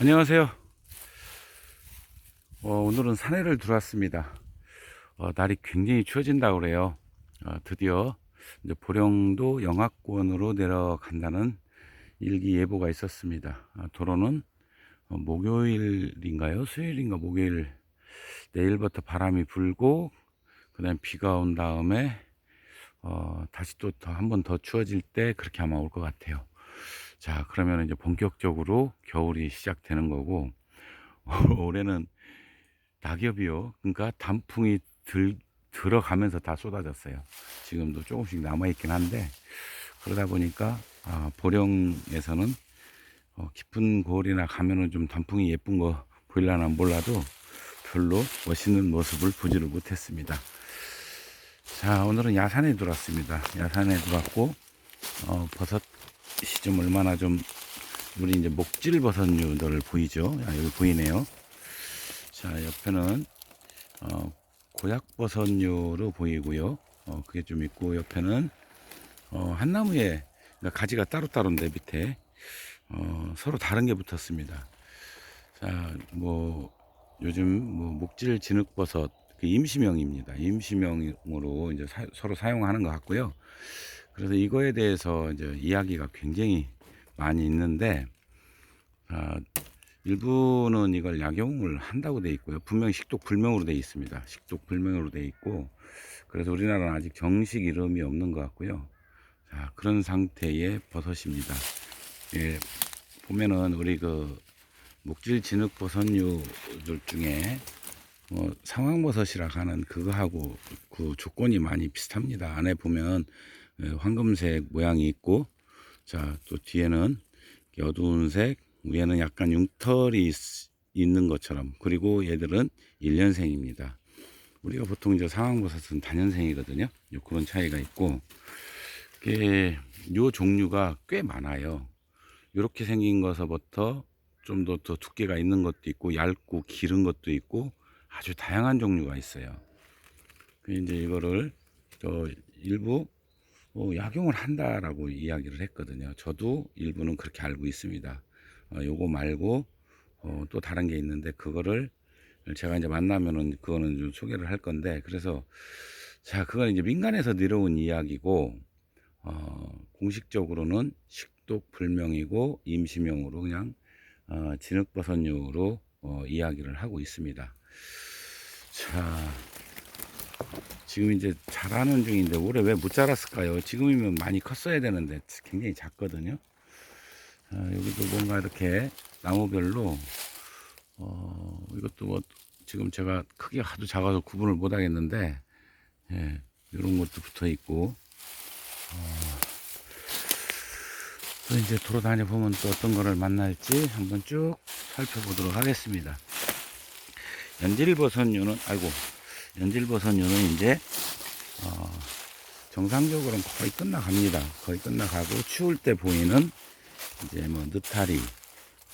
안녕하세요. 어, 오늘은 산에를 들어왔습니다. 어, 날이 굉장히 추워진다 그래요. 어, 드디어 이제 보령도 영하권으로 내려간다는 일기 예보가 있었습니다. 아, 도로는 어, 목요일인가요? 수요일인가 목요일 내일부터 바람이 불고 그다음 비가 온 다음에 어, 다시 또한번 더 추워질 때 그렇게 아마 올 것 같아요. 자, 그러면 이제 본격적으로 겨울이 시작되는 거고, 올해는 낙엽이요. 그러니까 단풍이 들, 들어가면서 다 쏟아졌어요. 지금도 조금씩 남아있긴 한데, 그러다 보니까, 아, 보령에서는 어, 깊은 고을이나 가면은 좀 단풍이 예쁜 거 보일라나 몰라도 별로 멋있는 모습을 보지를 못했습니다. 자, 오늘은 야산에 들어왔습니다. 야산에 들어왔고, 어, 버섯 좀 얼마나 좀 우리 이제 목질 버섯류들 보이죠? 야, 여기 보이네요. 자 옆에는 어, 고약 버섯류로 보이고요. 어, 그게 좀 있고 옆에는 어, 한 나무에 가지가 따로따로인데 밑에 어, 서로 다른 게 붙었습니다. 자, 뭐 요즘 뭐 목질 진흙버섯 그 임시명입니다. 임시명으로 이제 사- 서로 사용하는 것 같고요. 그래서 이거에 대해서 이제 이야기가 굉장히 많이 있는데, 아, 일부는 이걸 약용을 한다고 돼 있고요. 분명히 식독 불명으로 돼 있습니다. 식독 불명으로 돼 있고, 그래서 우리나라는 아직 정식 이름이 없는 것 같고요. 자, 그런 상태의 버섯입니다. 예, 보면은 우리 그 목질 진흙 버섯류들 중에 뭐 상황버섯이라 하는 그거하고 그 조건이 많이 비슷합니다. 안에 보면 예, 황금색 모양이 있고 자 또 뒤에는 어두운 색 위에는 약간 융털이 있- 있는 것처럼. 그리고 얘들은 1년생입니다. 우리가 보통 이제 상황버섯은 단년생이거든요. 요 그런 차이가 있고. 이게 요 종류가 꽤 많아요. 이렇게 생긴 것서부터 좀 더 더 두께가 있는 것도 있고 얇고 기른 것도 있고 아주 다양한 종류가 있어요. 그 이제 이거를 저 일부 어, 약용을 한다라고 이야기를 했거든요. 저도 일부는 그렇게 알고 있습니다. 어, 요거 말고 어, 또 다른 게 있는데 그거를 제가 이제 만나면은 그거는 좀 소개를 할 건데 그래서 자 그건 이제 민간에서 내려온 이야기고 어, 공식적으로는 식독 불명이고 임시명으로 그냥 어, 진흙버섯류로 어, 이야기를 하고 있습니다. 자 지금 이제 자라는 중인데 올해 왜 못 자랐을까요? 지금이면 많이 컸어야 되는데 굉장히 작거든요. 아, 여기도 뭔가 이렇게 나무별로 어, 이것도 뭐 지금 제가 크기가 하도 작아서 구분을 못 하겠는데 예, 이런 것도 붙어 있고 어, 또 이제 돌아다녀 보면 또 어떤 거를 만날지 한번 쭉 살펴보도록 하겠습니다. 연질버섯류는 아이고 연질버섯류는 이제 어, 정상적으로는 거의 끝나갑니다. 거의 끝나가고 추울 때 보이는 이제 뭐 느타리,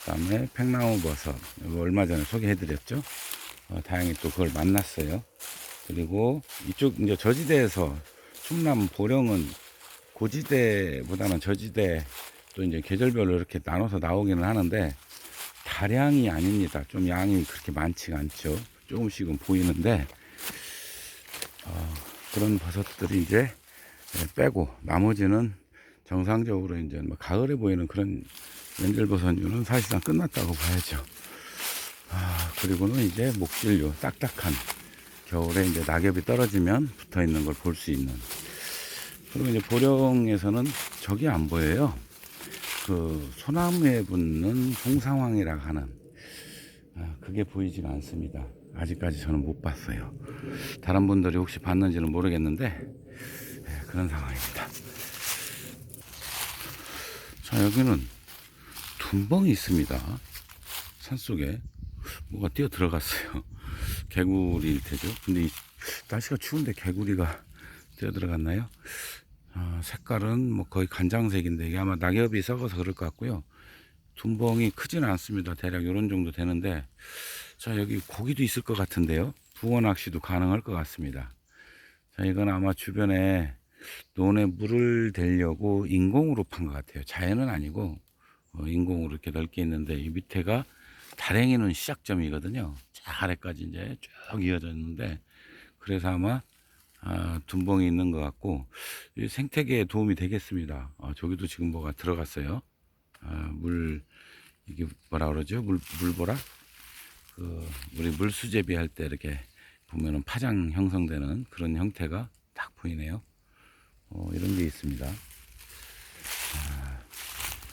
그다음에 팽나무 버섯 얼마 전에 소개해드렸죠. 어, 다행히 또 그걸 만났어요. 그리고 이쪽 이제 저지대에서 충남 보령은 고지대보다는 저지대 또 이제 계절별로 이렇게 나눠서 나오기는 하는데 다량이 아닙니다. 좀 양이 그렇게 많지가 않죠. 조금씩은 보이는데 어, 그런 버섯들이 이제 예, 빼고 나머지는 정상적으로 이제 뭐 가을에 보이는 그런 연질버섯류는 사실상 끝났다고 봐야죠. 아, 그리고는 이제 목질류 딱딱한 겨울에 이제 낙엽이 떨어지면 붙어 있는 걸 볼 수 있는 그리고 이제 보령에서는 저기 안 보여요. 그 소나무에 붙는 송상황이라 하는 아, 그게 보이지가 않습니다. 아직까지 저는 못 봤어요. 다른 분들이 혹시 봤는지는 모르겠는데 예, 그런 상황입니다. 자 여기는 둔벙이 있습니다. 산속에 뭐가 뛰어 들어갔어요. 개구리일 테죠. 근데 이 날씨가 추운데 개구리가 뛰어 들어갔나요? 아, 색깔은 뭐 거의 간장색인데 이게 아마 낙엽이 썩어서 그럴 것 같고요. 둔벙이 크지는 않습니다. 대략 이런 정도 되는데 자 여기 고기도 있을 것 같은데요. 붕어 낚시도 가능할 것 같습니다. 자 이건 아마 주변에 논에 물을 대려고 인공으로 판 것 같아요. 자연은 아니고 어, 인공으로 이렇게 넓게 있는데 이 밑에가 다랭이는 시작점이거든요. 저 아래까지 이제 쭉 이어졌는데 그래서 아마 아, 둔봉이 있는 것 같고 이 생태계에 도움이 되겠습니다. 아, 저기도 지금 뭐가 들어갔어요. 아, 물 이게 뭐라 그러죠? 물 물보라? 그 우리 물수제비 할 때 이렇게 보면은 파장 형성되는 그런 형태가 딱 보이네요. 어, 이런 게 있습니다. 아,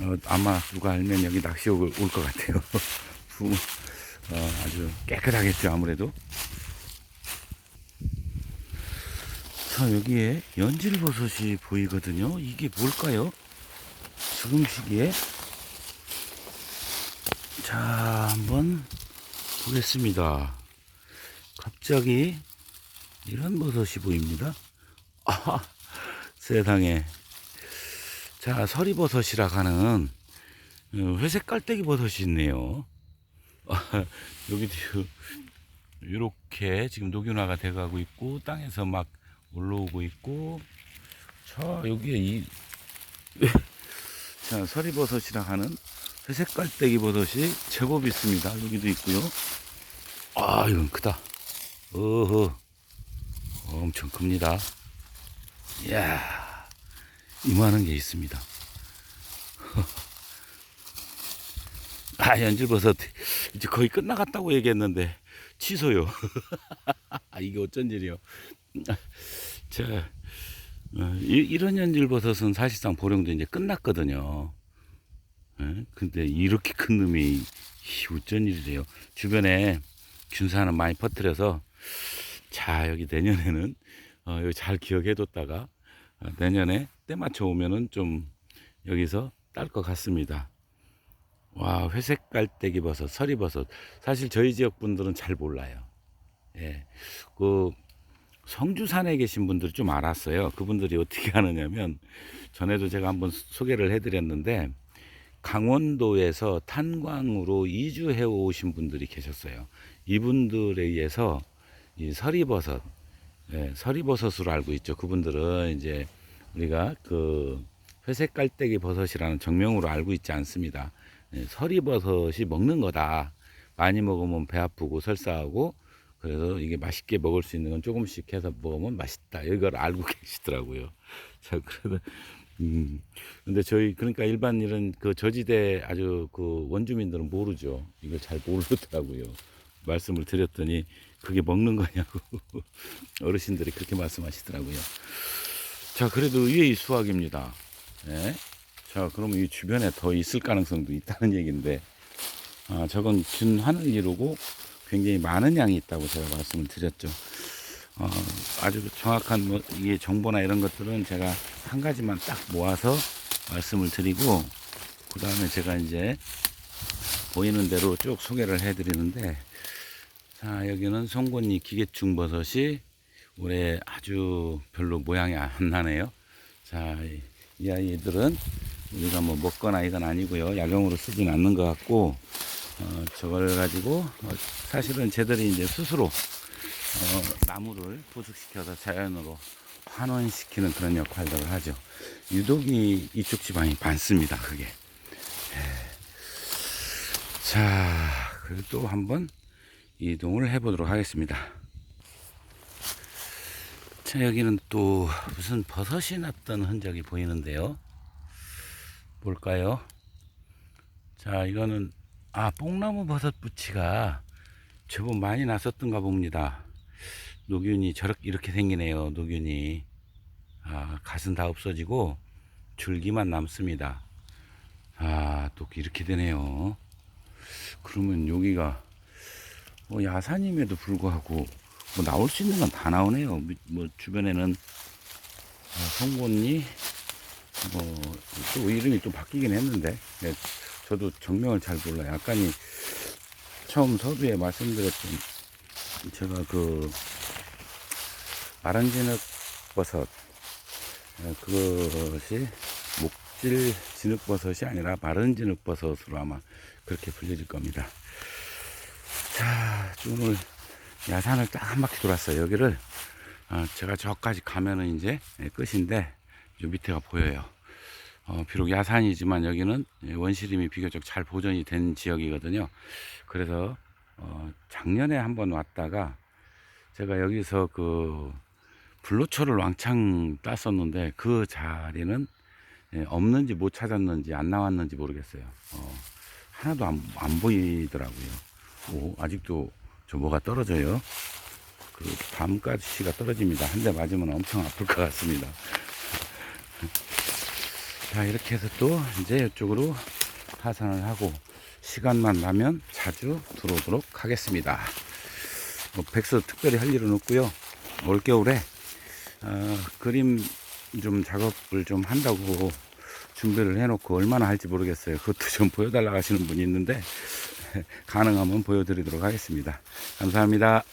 어, 아마 누가 알면 여기 낚시 올것 같아요. 부- 어, 아주 깨끗하겠죠, 아무래도. 자, 여기에 연질버섯이 보이거든요. 이게 뭘까요? 지금 시기에. 자, 한번 보겠습니다. 갑자기 이런 버섯이 보입니다. 아, 세상에. 자, 서리버섯이라 하는 어, 회색 깔때기 버섯이 있네요. 아, 여기도 이렇게 지금 녹균화가 돼가고 있고 땅에서 막 올라오고 있고 자 여기에 이 자, 서리버섯이라 하는 회색 깔때기 버섯이 제법 있습니다. 여기도 있고요. 아 이건 크다. 어허 엄청 큽니다. 이야 이만한 게 있습니다. 아 연질버섯 이제 거의 끝나갔다고 얘기했는데 취소요. 아 이게 어쩐 일이요. 자 어, 이, 런 연질버섯은 사실상 보령도 이제 끝났거든요. 예? 근데 이렇게 큰 놈이 이, 어쩐 일이래요. 주변에 균사는 많이 퍼뜨려서 자 여기 내년에는 어, 여기 잘 기억해뒀다가 어, 내년에 때 맞춰 오면은 좀 여기서 딸 것 같습니다. 와 회색 깔때기 버섯, 서리 버섯 사실 저희 지역 분들은 잘 몰라요. 예, 그 성주산에 계신 분들이 좀 알았어요. 그분들이 어떻게 하느냐면 전에도 제가 한번 소개를 해드렸는데 강원도에서 탄광으로 이주해 오신 분들이 계셨어요. 이분들에 의해서 이 서리버섯, 예, 서리버섯으로 알고 있죠. 그분들은 이제 우리가 그 회색 깔때기 버섯이라는 정명으로 알고 있지 않습니다. 예, 서리버섯이 먹는 거다. 많이 먹으면 배 아프고 설사하고 그래서 이게 맛있게 먹을 수 있는 건 조금씩 해서 먹으면 맛있다. 이걸 알고 계시더라고요. 자, 그래서 음, 근데 저희 그러니까 일반 이런 그 저지대 아주 그 원주민들은 모르죠. 이걸 잘 모르더라고요. 말씀을 드렸더니 그게 먹는 거냐고 어르신들이 그렇게 말씀하시더라고요. 자, 그래도 의외의 수확입니다. 예. 자, 그러면 이 주변에 더 있을 가능성도 있다는 얘기인데, 아, 저건 준 하늘 이루고 굉장히 많은 양이 있다고 제가 말씀을 드렸죠. 어, 아주 정확한 뭐, 이게 정보나 이런 것들은 제가 한 가지만 딱 모아서 말씀을 드리고, 그 다음에 제가 이제 보이는 대로 쭉 소개를 해 드리는데, 자, 여기는 송곳니 기계충 버섯이 올해 아주 별로 모양이 안 나네요. 자, 이, 이 아이들은 우리가 뭐 먹거나 이건 아니고요. 약용으로 쓰진 않는 것 같고, 어, 저걸 가지고 어, 사실은 쟤들이 이제 스스로 어, 나무를 부숙시켜서 자연으로 환원시키는 그런 역할들을 하죠. 유독이 이쪽 지방이 많습니다. 그게. 예. 자, 그리고 또 한번 이동을 해보도록 하겠습니다. 자, 여기는 또 무슨 버섯이 났던 흔적이 보이는데요. 뭘까요? 자, 이거는 아, 뽕나무 버섯 부치가 제법 많이 났었던가 봅니다. 노균이 저렇게 이렇게 생기네요. 노균이 아, 갓은 다 없어지고 줄기만 남습니다. 아, 또 이렇게 되네요. 그러면 여기가 뭐 야산임에도 불구하고 뭐 나올 수 있는 건 다 나오네요. 미- 뭐 주변에는 어, 송곳니 뭐또 이름이 또 바뀌긴 했는데 네, 저도 정명을 잘 몰라요. 약간이 처음 서두에 말씀드렸던 제가 그 마른진흙 버섯 어, 그것이 목질 진흙버섯이 아니라 마른 진흙버섯으로 아마 그렇게 불려질 겁니다. 자, 오늘 야산을 딱 한 바퀴 돌았어요. 여기를 어, 제가 저까지 가면은 이제 예, 끝인데 요 밑에가 보여요. 어, 비록 야산이지만 여기는 예, 원시림이 비교적 잘 보존이 된 지역이거든요. 그래서 어, 작년에 한번 왔다가 제가 여기서 그 불로초를 왕창 땄었는데 그 자리는 예, 없는지 못 찾았는지 안 나왔는지 모르겠어요. 어, 하나도 안, 안 보이더라고요. 오, 아직도 저 뭐가 떨어져요. 그 밤가시가 떨어집니다. 한 대 맞으면 엄청 아플 것 같습니다. 자, 이렇게 해서 또 이제 이쪽으로 하산을 하고 시간만 나면 자주 들어오도록 하겠습니다. 뭐 백서 특별히 할 일은 없고요. 올겨울에 어, 그림 좀 작업을 좀 한다고 준비를 해놓고 얼마나 할지 모르겠어요. 그것도 좀 보여달라 하시는 분이 있는데 가능하면 보여드리도록 하겠습니다. 감사합니다.